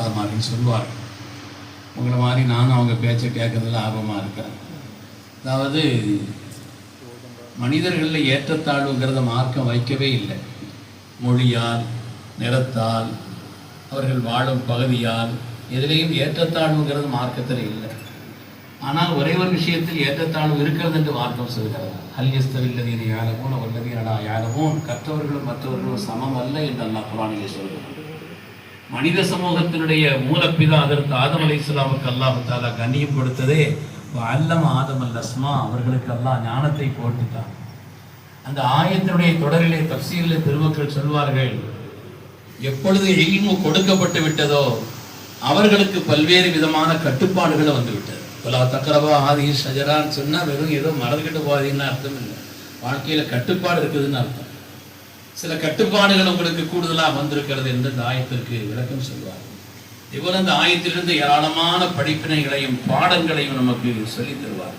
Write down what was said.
உஸ்தாமாரின்னு சொல்லுவார்கள் உங்களை மாதிரி நானும் அவங்க பேச்சை கேட்கறதுல ஆர்வமாக இருக்கேன் அதாவது மனிதர்களில் ஏற்றத்தாழ்வுங்கிறத மார்க்கம் வைக்கவே இல்லை. மொழியால் நிறத்தால் அவர்கள் வாழும் பகுதியால் எதிலையும் ஏற்றத்தாழ்வுங்கிறது மார்க்கத்தில் இல்லை. ஆனால் ஒரே ஒரு விஷயத்தில் ஏற்றத்தாழ்வு இருக்கிறது என்று மார்க்கம் சொல்கிறது? ஹல்யஸ்தவில்லதீன யாழமோன் வல்லதீனடா யாழமோன் கற்றவர்களும் மற்றவர்களும் சமம் அல்ல என்று அல்லாஹ் குரானிலே சொல்கிறார் மனித சமூகத்தினுடைய மூலப்பிதா அதற்கு ஆதம் அலி இஸ்லாமுக்கு அல்லாஹ் தாலா கண்ணியம் கொடுத்ததே அல்லம் ஆதம் அல் அஸ்மா அவர்களுக்கு அல்லாஹ் ஞானத்தை போட்டுட்டான் அந்த ஆயத்தினுடைய தொடரிலே தப்சீரிலே பெருமக்கள் சொல்வார்கள் எப்பொழுது இல்மு கொடுக்கப்பட்டு விட்டதோ அவர்களுக்கு பல்வேறு விதமான கட்டுப்பாடுகளை வந்துவிட்டது பலா தக்கரவா ஆதி ஷஜரான்னு சொன்னால் வெறும் ஏதோ மறந்துக்கிட்டு போகாதீங்கன்னு அர்த்தம் இல்லை. வாழ்க்கையில் கட்டுப்பாடு இருக்குதுன்னு அர்த்தம். சில கட்டுப்பாடுகள் உங்களுக்கு கூடுதலாக வந்திருக்கிறது என்று இந்த ஆயத்திற்கு விளக்கம் சொல்வார். இவர் அந்த ஆயத்திலிருந்து ஏராளமான படிப்பினைகளையும் பாடங்களையும் நமக்கு சொல்லித் தருவார்.